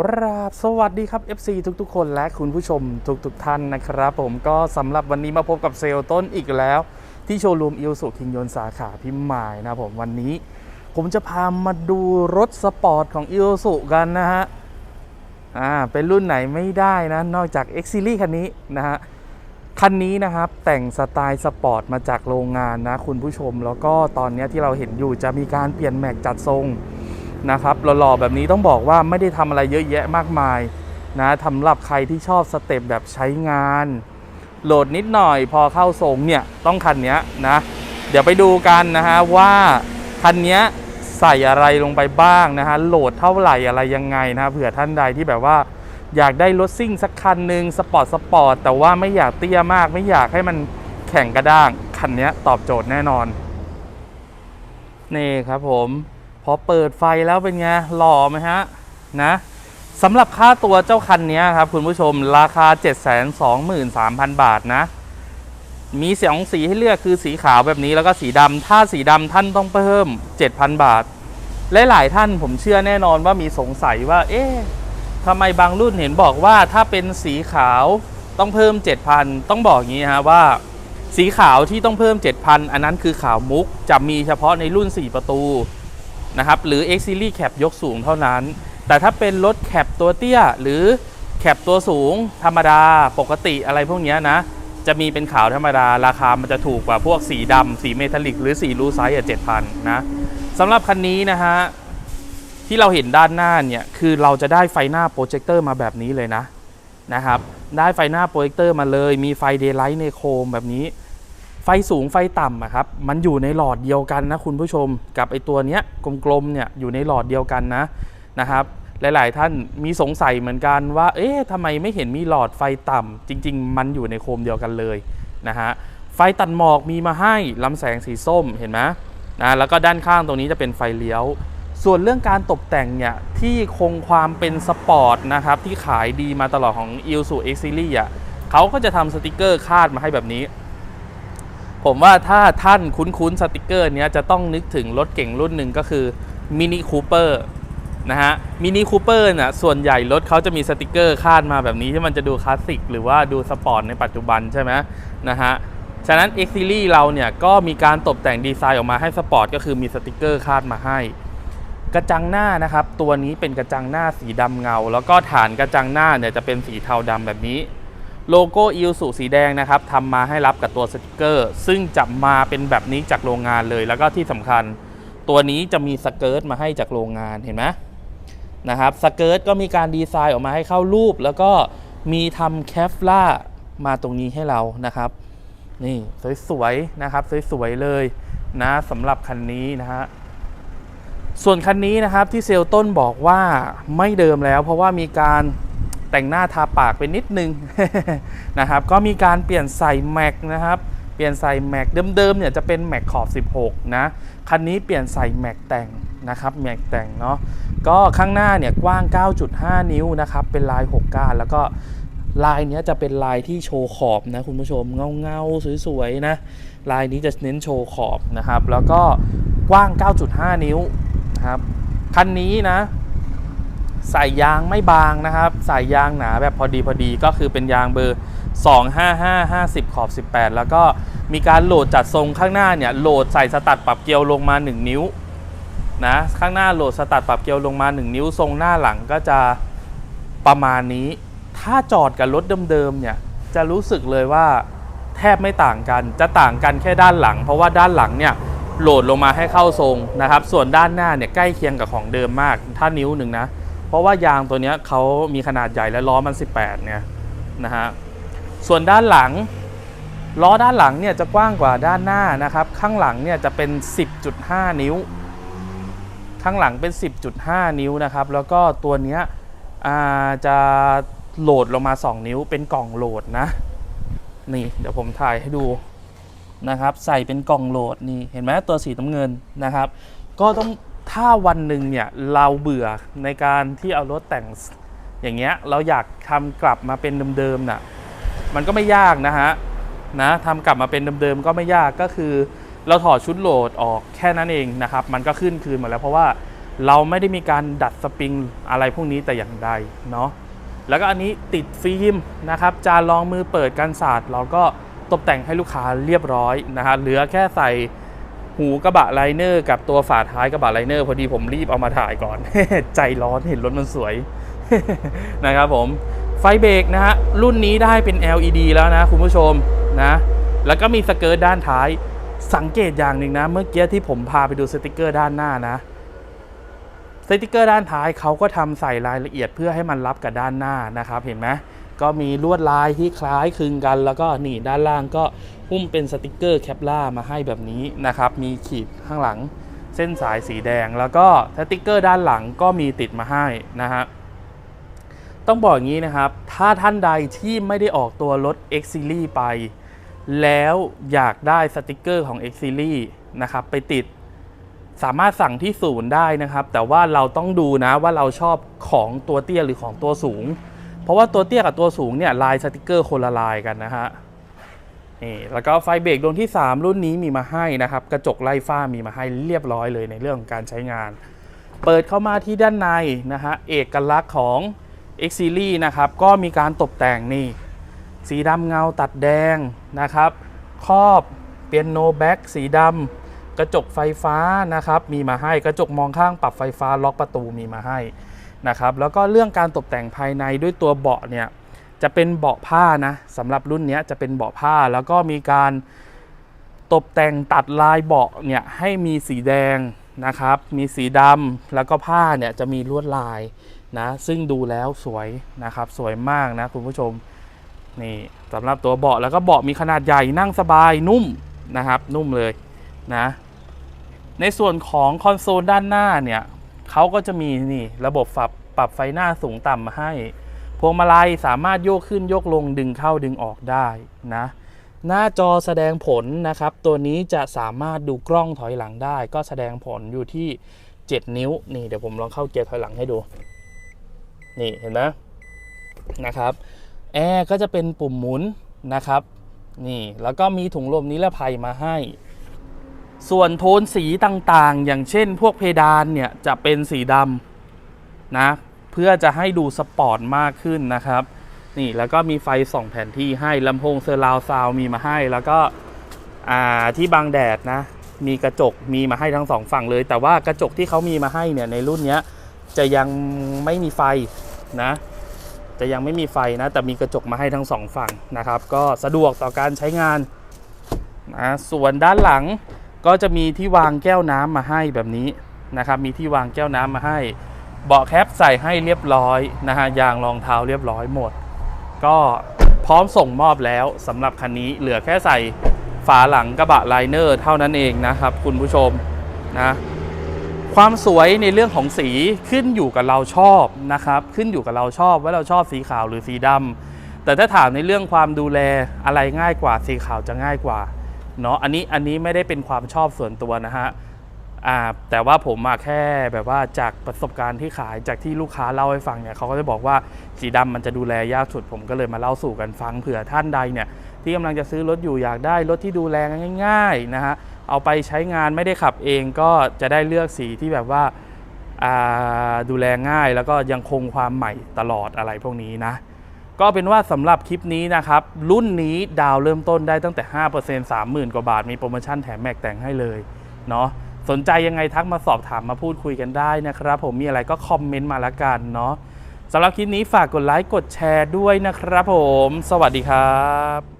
ครับสวัสดีครับ FC ทุกๆ คนและคุณผู้ชมทุกๆท่านนะครับ ผมก็สำหรับวันนี้มาพบกับเซลล์ต้นอีกแล้ว ที่โชว์รูมอิลสุคิงยนสาขาพิมายนะผมวันนี้ ผมจะพามาดูรถสปอร์ตของอิลสุกันนะฮะอ่าเป็นรุ่นไหนไม่ได้นะ นอกจาก X Series คันนี้นะฮะคันนี้นะครับแต่งสไตล์สปอร์ตมาจากโรงงานนะคุณผู้ชม แล้วก็ตอนนี้ที่เราเห็นอยู่จะมีการเปลี่ยนแม็กจัดทรง นะครับหล่อๆแบบนี้ต้องบอกว่าไม่ได้ทำอะไรเยอะแยะมากมายนะสำหรับใครที่ชอบสเต็ปแบบใช้งาน โหลดนิดหน่อยพอเข้าทรงเนี่ยต้องคันนี้นะ เดี๋ยวไปดูกันนะฮะว่าคันนี้ใส่อะไรลงไปบ้างนะฮะโหลดเท่าไหร่อะไรยังไงนะเผื่อท่านใดที่แบบว่าอยากได้รถซิ่งสักคันหนึ่งสปอร์ตสปอร์ตแต่ว่าไม่อยากเตี้ยมากไม่อยากให้มันแข่งกระด้าง คันนี้ตอบโจทย์แน่นอน นี่ครับผม พอเปิดไฟแล้วเป็นไงหล่อไหมฮะนะสำหรับค่าตัวเจ้าคันนี้ครับคุณผู้ชมราคา 723,000 บาทนะ มีสองสีให้เลือกคือสีขาวแบบนี้แล้วก็สีดำถ้าสีดำท่านต้องเพิ่ม 7,000 บาทและหลายท่านผมเชื่อแน่นอนว่ามีสงสัยว่า เอ๊ะทำไมบางรุ่นเห็นบอกว่าถ้าเป็นสีขาวต้องเพิ่ม 7,000 ต้องบอกอย่างนี้ฮะว่า สีขาวที่ต้องเพิ่ม 7,000 อันนั้นคือขาวมุกจะมีเฉพาะในรุ่น 4 ประตู นะครับหรือ X Series แคปยกสูงเท่านั้น แต่ถ้าเป็นรถแคปตัวเตี้ย หรือแคปตัวสูง ธรรมดาปกติอะไรพวกนี้นะ จะมีเป็นขาวธรรมดา ราคามันจะถูกกว่าพวกสีดำสีเมทัลลิก หรือสีรูไซส์อะ7,000นะสำหรับคันนี้นะฮะที่เราเห็นด้านหน้าเนี่ยคือเราจะได้ไฟหน้าโปรเจคเตอร์มาแบบนี้เลยนะนะครับได้ไฟหน้าโปรเจคเตอร์มาเลย มีไฟเดย์ไลท์ในโคมแบบนี้ ไฟสูงไฟต่ำอะครับ มันอยู่ในหลอดเดียวกันนะคุณผู้ชม กับไอตัวเนี้ยกลมๆเนี่ยอยู่ในหลอดเดียวกันนะนะครับ หลายๆท่านมีสงสัยเหมือนกันว่า เอ๊ะทำไมไม่เห็นมีหลอดไฟต่ำจริง ๆ มันอยู่ในโคมเดียวกันเลยนะฮะไฟตัดหมอกมีมาให้ลำแสงสีส้มเห็นไหมนะแล้วก็ด้านข้างตรงนี้จะเป็นไฟเลี้ยว ส่วนเรื่องการตกแต่งเนี่ยที่คงความเป็นสปอร์ตนะครับที่ขายดีมาตลอดของ i l s u X Series อะเขาก็จะทำสติกเกอร์คาดมาให้แบบนี้ ผมว่าถ้าท่านคุ้นๆสติกเกอร์เนี้ยจะต้องนึกถึงรถเก่งรุ่นหนึ่งก็คือ Mini Cooper นะฮะ Mini Cooper น่ะส่วนใหญ่รถเขาจะมีสติกเกอร์คาดมาแบบนี้ที่มันจะดูคลาสสิกหรือว่าดูสปอร์ตในปัจจุบันใช่ไหมนะฮะฉะนั้น X Series เราเนี่ยก็มีการตกแต่งดีไซน์ออกมาให้สปอร์ตก็คือมีสติกเกอร์คาดมาให้ กระจังหน้านะครับ ตัวนี้เป็นกระจังหน้าสีดำเงา แล้วก็ฐานกระจังหน้าเนี่ยจะเป็นสีเทาดำแบบนี้ โลโก้อิลสุสีแดงนะครับทำมาให้รับกับตัวสติกเกอร์ ซึ่งจะมาเป็นแบบนี้จากโรงงานเลย แล้วก็ที่สำคัญ ตัวนี้จะมีสเกิร์ตมาให้จากโรงงานเห็นไหมนะครับสเกิร์ตก็มีการดีไซน์ออกมาให้เข้ารูป แล้วก็มีทำแคฟล่ามาตรงนี้ให้เรานะครับ นี่สวยๆนะครับสวยๆเลยนะสำหรับคันนี้นะฮะส่วนคันนี้นะครับที่เซลต้นบอกว่าไม่เดิมแล้ว เพราะว่ามีการ แต่งหน้าทาปากไปนิดนึงนะครับ ก็มีการเปลี่ยนใส่แม็กนะครับ เปลี่ยนใส่แม็กเดิมๆเนี่ยจะเป็นแม็กขอบ 16 นะ คันนี้เปลี่ยนใส่แม็กแต่งนะครับแม็กแต่งเนาะ ก็ข้างหน้าเนี่ยกว้าง 9.5 นิ้วนะครับ เป็นลาย 6 ก้าน แล้วก็ลายนี้จะเป็นลายที่โชว์ขอบนะคุณผู้ชมเงาๆสวยๆนะ ลายนี้จะเน้นโชว์ขอบนะครับ แล้วก็กว้าง 9.5 นิ้วนะครับ คันนี้นะ ใส่ยางไม่บางนะครับ ใส่ยางหนาแบบพอดีพอดีก็คือเป็นยางเบอร์ 255 50 ขอบ 18 แล้วก็มีการโหลดจัดทรงข้างหน้าเนี่ยโหลดใส่สตัดปรับเกลียวลงมา 1 นิ้วนะข้างหน้าโหลดสตัดปรับเกลียวลงมา 1 นิ้วทรงหน้าหลังก็จะประมาณนี้ ถ้าจอดกับรถเดิมๆเนี่ยจะรู้สึกเลยว่าแทบไม่ต่างกัน จะต่างกันแค่ด้านหลัง เพราะว่าด้านหลังเนี่ยโหลดลงมาให้เข้าทรงนะครับ ส่วนด้านหน้าเนี่ยใกล้เคียงกับของเดิมมาก ถ้านิ้วหนึ่งนะ เพราะว่ายางตัวนี้เขามีขนาดใหญ่และล้อมัน 18เนี่ยนะฮะส่วนด้านหลัง ล้อด้านหลังเนี่ยจะกว้างกว่าด้านหน้านะครับ ข้างหลังเนี่ยจะเป็น 10.5 นิ้ว ข้างหลังเป็น 10.5 นิ้วนะครับ แล้วก็ตัวเนี้ยจะโหลดลงมา 2 นิ้วเป็นกล่องโหลดนะ นี่เดี๋ยวผมถ่ายให้ดูนะครับ ใส่เป็นกล่องโหลดนี่เห็นไหมตัวสีน้ำเงินนะครับ ก็ต้อง ถ้าวันหนึ่งเนี่ยเราเบื่อในการที่เอารถแต่งอย่างเงี้ยเราอยากทำกลับมาเป็นเดิมๆน่ะมันก็ไม่ยากนะฮะนะทำกลับมาเป็นเดิมๆก็ไม่ยากก็คือ เราถอดชุดโหลดออกแค่นั้นเองนะครับ มันก็ขึ้นคืนหมดแล้วเพราะว่าเราไม่ได้มีการดัดสปริงอะไรพวกนี้แต่อย่างใดเนาะแล้วก็อันนี้ติดฟิล์มนะครับ จานรองมือเปิดกันศาสตร์เราก็ตกแต่งให้ลูกค้าเรียบร้อยนะฮะเหลือแค่ใส่ หูกระบะไลเนอร์กับตัวฝาท้ายกระบะไลเนอร์พอดีผมรีบเอามาถ่ายก่อน ใจร้อนเห็นรถมันสวยนะครับผมไฟเบรกนะฮะรุ่นนี้ได้เป็น LED แล้วนะคุณผู้ชมนะแล้วก็มีสเกิร์ตด้านท้าย สังเกตอย่างหนึ่งนะ เมื่อกี้ที่ผมพาไปดูสติกเกอร์ด้านหน้านะสติกเกอร์ด้านท้ายเขาก็ทำใส่รายละเอียดเพื่อให้มันรับกับด้านหน้านะครับ เห็นไหม ก็มีลวดลายที่คล้ายคลึงกัน แล้วก็นี่ด้านล่างก็หุ้มเป็นสติกเกอร์แคปล่ามาให้แบบนี้นะครับ มีขีดข้างหลังเส้นสายสีแดง แล้วก็สติกเกอร์ด้านหลังก็มีติดมาให้นะฮะต้องบอกอย่างนี้นะครับ ถ้าท่านใดที่ไม่ได้ออกตัวรถ X Series ไป แล้วอยากได้สติกเกอร์ของ X Series นะครับไปติดสามารถสั่งที่ศูนย์ได้นะครับ แต่ว่าเราต้องดูนะว่าเราชอบของตัวเตี้ยหรือของตัวสูง เพราะว่าตัวเตี้ยกับตัวสูงเนี่ยลายสติกเกอร์คนละลายกันนะฮะนี่แล้วก็ไฟเบรกดวงที่ 3 รุ่นนี้มีมาให้นะครับ กระจกไล่ฟ้ามีมาให้เรียบร้อยเลยในเรื่องของการใช้งาน เปิดเข้ามาที่ด้านในนะฮะเอกลักษณ์ของ X Series นะครับ ก็มีการตกแต่งนี่ สีดำเงาตัดแดงนะครับ ครอบเปียโนแบ็กสีดำกระจกไฟฟ้านะครับ มีมาให้กระจกมองข้างปรับไฟฟ้าล็อกประตูมีมาให้ นะครับแล้วก็เรื่องการตกแต่งภายในด้วยตัวเบาะเนี่ยจะเป็นเบาะผ้านะสำหรับรุ่นนี้จะเป็นเบาะผ้าแล้วก็มีการตกแต่งตัดลายเบาะเนี่ยให้มีสีแดงนะครับ มีสีดำแล้วก็ผ้าเนี่ยจะมีลวดลายนะซึ่งดูแล้วสวยนะครับสวยมากนะคุณผู้ชมนี่สำหรับตัวเบาะแล้วก็เบาะมีขนาดใหญ่นั่งสบายนุ่มนะครับ นุ่มเลยนะในส่วนของคอนโซลด้านหน้าเนี่ย เขาก็จะมีนี่ระบบปรับปรับไฟหน้าสูงต่ำมาให้พวงมาลัยสามารถโยกขึ้นโยกลงดึงเข้าดึงออกได้นะ หน้าจอแสดงผลนะครับ ตัวนี้จะสามารถดูกล้องถอยหลังได้ ก็แสดงผลอยู่ที่ 7 นิ้วนี่เดี๋ยวผมลองเข้าเกียร์ถอยหลังให้ดู นี่เห็นไหมนะครับแอร์ก็จะเป็นปุ่มหมุนนะครับ นี่แล้วก็มีถุงลมนิรภัยมาให้ ส่วนโทนสีต่างๆ อย่างเช่นพวกเพดานเนี่ยจะเป็นสีดำนะเพื่อจะให้ดูสปอร์ตมากขึ้นนะครับ นี่แล้วก็มีไฟส่องแผนที่ให้ลำโพงเซอร์ราวซาวมีมาให้ แล้วก็อ่าที่บังแดดนะมีกระจกมีมาให้ทั้งสองฝั่งเลย แต่ว่ากระจกที่เขามีมาให้เนี่ยในรุ่นนี้จะยังไม่มีไฟนะจะยังไม่มีไฟนะ แต่มีกระจกมาให้ทั้งสองฝั่งนะครับ ก็สะดวกต่อการใช้งานนะส่วนด้านหลัง ก็จะมีที่วางแก้วน้ำมาให้แบบนี้นะครับ มีที่วางแก้วน้ำมาให้ เบาะแคปใส่ให้เรียบร้อยนะฮะยางรองเท้าเรียบร้อยหมด ก็พร้อมส่งมอบแล้วสำหรับคันนี้เหลือแค่ใส่ฝาหลังกระบะไลเนอร์เท่านั้นเองนะครับ คุณผู้ชมนะความสวยในเรื่องของสีขึ้นอยู่กับเราชอบนะครับ ขึ้นอยู่กับเราชอบว่าเราชอบสีขาวหรือสีดำแต่ถ้าถามในเรื่องความดูแลอะไรง่ายกว่าสีขาวจะง่ายกว่า เนาะอันนี้อันนี้ไม่ได้เป็นความชอบส่วนตัวนะฮะแต่ว่าผมมาแค่แบบว่าจากประสบการณ์ที่ขายจากที่ลูกค้าเล่าให้ฟังเนี่ยเขาก็จะบอกว่าสีดำมันจะดูแลยากสุดผมก็เลยมาเล่าสู่กันฟังเผื่อท่านใดเนี่ยที่กำลังจะซื้อรถอยู่อยากได้รถที่ดูแลง่ายๆนะฮะเอาไปใช้งานไม่ได้ขับเองก็จะได้เลือกสีที่แบบว่าอ่าดูแลง่ายแล้วก็ยังคงความใหม่ตลอดอะไรพวกนี้นะ ก็เป็นว่าสำหรับคลิปนี้นะครับ รุ่นนี้ดาวเริ่มต้นได้ตั้งแต่ 5% 30,000 กว่าบาท มีโปรโมชั่นแถมแม็กแต่งให้เลยเนาะสนใจยังไงทักมาสอบถามมาพูดคุยกันได้นะครับ ผมมีอะไรก็คอมเมนต์มาละกันเนาะสำหรับคลิปนี้ฝากกดไลค์กดแชร์ด้วยนะครับผม สวัสดีครับ